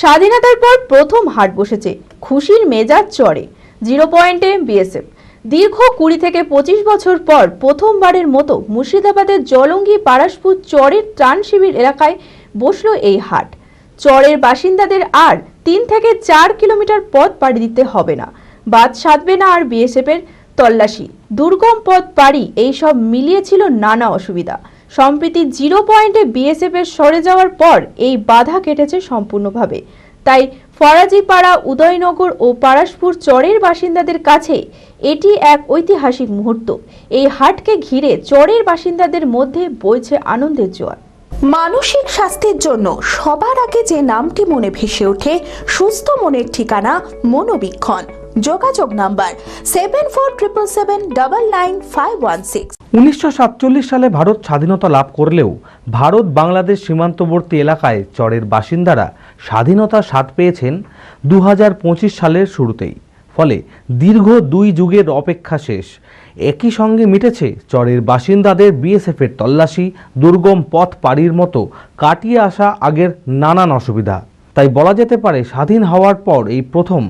স্বাধীনতার পর প্রথম হাট বসেছে। খুশির মেজাজ চড়ে। জিরো পয়েন্টে বিএসএফ দীর্ঘ কুড়ি থেকে পঁচিশ বছর পর প্রথমবারের মতো মুর্শিদাবাদের জলঙ্গি পারাসপুর চরের ত্রাণ শিবির এলাকায় বসল এই হাট। চরের বাসিন্দাদের আর তিন থেকে চার কিলোমিটার পথ পাড়ি দিতে হবে না। বাদ সাধবে না আর বিএসএফ এর তল্লাশি। দুর্গম পথ পাড়ি এইসব মিলিয়েছিল নানা অসুবিধা। সম্প্রতি জিরো পয়েন্টে বিএসএফ এর সরে যাওয়ার পর এই বাধা কেটেছে সম্পূর্ণভাবে। তাই ফরাজিপাড়া, উদয়নগর ও পারাসপুর চরের বাসিন্দাদের কাছে এটি এক ঐতিহাসিক মুহূর্ত। এই হাটকে ঘিরে চরের বাসিন্দাদের মধ্যে বইছে আনন্দের জোয়ার। মানসিক স্বাস্থ্যের জন্য সবার আগে যে নামটি মনে ভেসে ওঠে, সুস্থ মনের ঠিকানা মনোবীক্ষণ। যোগাযোগ number seven four triple seven double nine five one six উনিশশো সাতচল্লিশ সালে ভারত স্বাধীনতা লাভ করলেও ভারত বাংলাদেশ সীমান্তবর্তী এলাকায় চরের বাসিন্দারা স্বাধীনতার স্বাদ পেয়েছেন দু হাজার পঁচিশ সালের শুরুতেই। ফলে দীর্ঘ দুই যুগের অপেক্ষা শেষ। একই সঙ্গে মিটেছে চরের বাসিন্দাদের বিএসএফের তল্লাশি, দুর্গম পথ পাড়ির মতো কাটিয়ে আসা আগের নানান অসুবিধা। তাই বলা যেতে পারে স্বাধীন হওয়ার পর এই প্রথম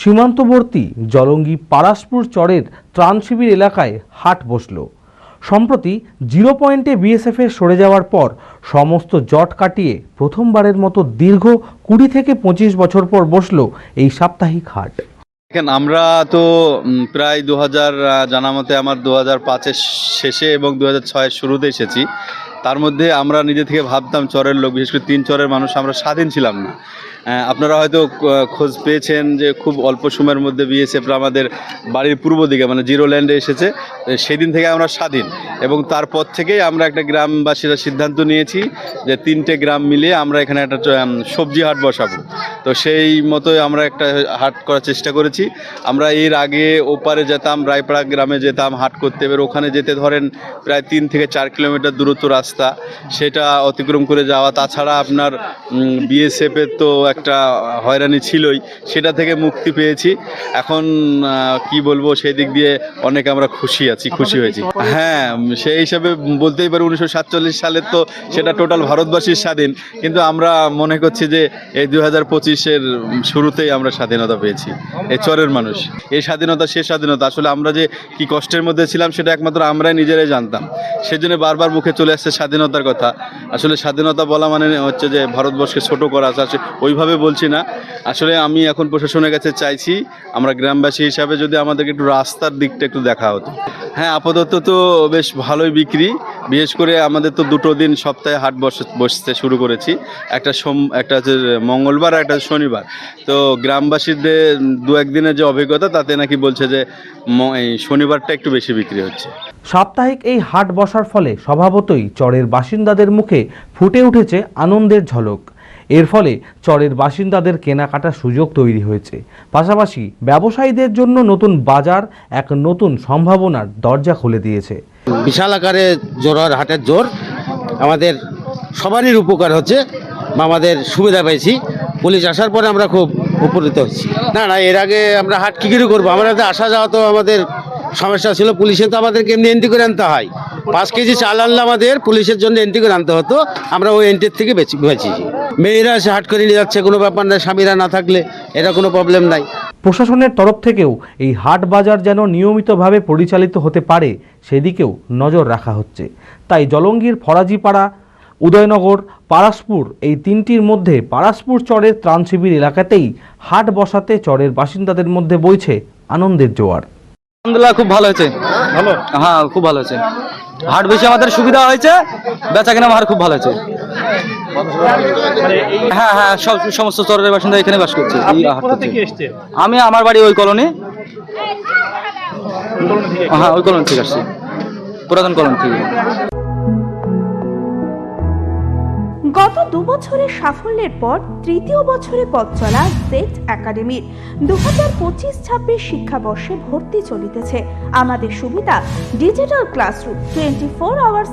সীমান্তবর্তী জলঙ্গি পারাসপুর চরের ত্রাণ শিবির এলাকায় হাট বসল। সম্প্রতি জিরো পয়েন্টে বিএসএফের সরে যাওয়ার পর সমস্ত জট কাটিয়ে প্রথমবারের মতো দীর্ঘ কুড়ি থেকে পঁচিশ বছর পর বসল এই সাপ্তাহিক হাট। দেখেন, আমরা তো প্রায় দু হাজার জানা মতে আমার দু হাজার পাঁচের শেষে এবং দু হাজার ছয়ের শুরুতে এসেছি। তার মধ্যে আমরা নিজে থেকে ভাবতাম চরের লোক, বিশেষ করে তিন চরের মানুষ, আমরা স্বাধীন ছিলাম না। আপনারা হয়তো খোঁজ পেয়েছেন যে খুব অল্প সময়ের মধ্যে বিএসএফরা আমাদের বাড়ির পূর্ব দিকে মানে জিরো ল্যান্ডে এসেছে। সেদিন থেকে আমরা স্বাধীন। এবং তারপর থেকেই আমরা একটা গ্রামবাসীরা সিদ্ধান্ত নিয়েছি যে তিনটে গ্রাম মিলিয়ে আমরা এখানে একটা সবজি হাট বসাবো। তো সেই মতোই আমরা একটা হাট করার চেষ্টা করেছি। আমরা এর আগে ওপারে যেতাম, রায়পাড়া গ্রামে যেতাম, হাট করতে। এবার ওখানে যেতে ধরেন প্রায় তিন থেকে চার কিলোমিটার দূরত্ব রাস্তা। সেটা অতিক্রম করে যাওয়া। তাছাড়া আপনার বিএসএফের তো একটা হয়রানি ছিলই সেটা থেকে মুক্তি পেয়েছি। এখন কি বলব সেই দিক দিয়ে অনেক আমরা খুশি আছি খুশি হয়েছি। হ্যাঁ সেই হিসাবে বলতেই পারি উনিশশো সাতচল্লিশ সালের তো সেটা টোটাল ভারতবাসীর স্বাধীন। কিন্তু আমরা মনে করছি যে এই দু হাজার পঁচিশের শুরুতেই আমরা স্বাধীনতা পেয়েছি। এই চরের মানুষ। এই স্বাধীনতা সে স্বাধীনতা। আসলে আমরা যে কি কষ্টের মধ্যে ছিলাম সেটা একমাত্র আমরাই নিজেরাই জানতাম। সেজন্য বারবার মুখে চলে আসছে স্বাধীনতার কথা। আসলে স্বাধীনতা বলা মানে হচ্ছে যে ভারতবর্ষকে ছোট করা আছে ওইভাবে বলছি না। আসলে আমি এখন প্রশাসনের কাছে চাইছি আমরা গ্রামবাসী হিসাবে যদি আমাদেরকে একটু রাস্তার দিকটা একটু দেখা হতো। হ্যাঁ আপাতত তো বেশ ভালোই বিক্রি। বিশেষ করে আমাদের তো দুটো দিন সপ্তাহে হাট বস- বসতে শুরু করেছি। একটা সোম, একটা হচ্ছে মঙ্গলবার একটা শনিবার। তো গ্রামবাসীদের দু একদিনের যে অভিজ্ঞতা, তাতে নাকি বলছে যে শনিবারটা একটু বেশি বিক্রি হচ্ছে। সাপ্তাহিক এই হাট বসার ফলে স্বভাবতই চরের বাসিন্দাদের মুখে ফুটে উঠেছে আনন্দের ঝলক। এর ফলে চরের বাসিন্দাদের কেনাকাটার সুযোগ তৈরি হয়েছে। পাশাপাশি ব্যবসায়ীদের জন্য নতুন বাজার এক নতুন সম্ভাবনার দরজা খুলে দিয়েছে। বিশাল আকারে জোরার হাটের জোর। আমাদের সবারই উপকার হচ্ছে। বা আমাদের সুবিধা পেয়েছি। পুলিশ আসার পরে আমরা খুব উপকৃত হচ্ছি না না, এর আগে আমরা হাট কী করে করব? আমরা আসা যাওয়া তো আমাদের সমস্যা ছিল। পুলিশে তো আমাদেরকে এমনি এন্ট্রি করে আনতে হয়। পাঁচ কেজি চাল আনলে আমাদের পুলিশের জন্য এন্ট্রি করে আনতে হতো। আমরা ওই এন্ট্রির থেকে বেঁচে বেঁচেছি। মেয়েরা এসে হাট করে নিয়ে যাচ্ছে কোনো ব্যাপার নাই স্বামীরা না থাকলে এটা কোনো প্রবলেম নাই। প্রশাসনের তরফ থেকেও এই হাট বাজার যেন নিয়মিতভাবে পরিচালিত হতে পারে সেদিকেও নজর রাখা হচ্ছে। তাই জলঙ্গির ফরাজিপাড়া উদয়নগর পারাসপুর এই তিনটির মধ্যে পারাসপুর চরের ত্রাণ শিবির এলাকাতেই হাট বসাতে চরের বাসিন্দাদের মধ্যে বইছে আনন্দের জোয়ার। আলহামদুলিল্লাহ খুব ভালো হয়েছে। ভালো? হ্যাঁ খুব ভালো হয়েছে। হাট বেশি আমাদের সুবিধা হয়েছে বেচা কেনা আমার খুব ভালো হয়েছে। হ্যাঁ হ্যাঁ সব সমস্ত চরের বাসিন্দা এখানে বাস করছে। আমি আমার বাড়ি ওই কলোনি। হ্যাঁ ওই কলোনি থেকে আসছি। পুরাতন কলোনি থেকে। গত দু বছরের সাফল্যের পর তৃতীয় বছরে পথ চলা জেট একাডেমির দু হাজার পঁচিশ ছাব্বিশ শিক্ষাবর্ষে ভর্তি চলিতেছে। আমাদের সুবিধা digital classroom twenty four hours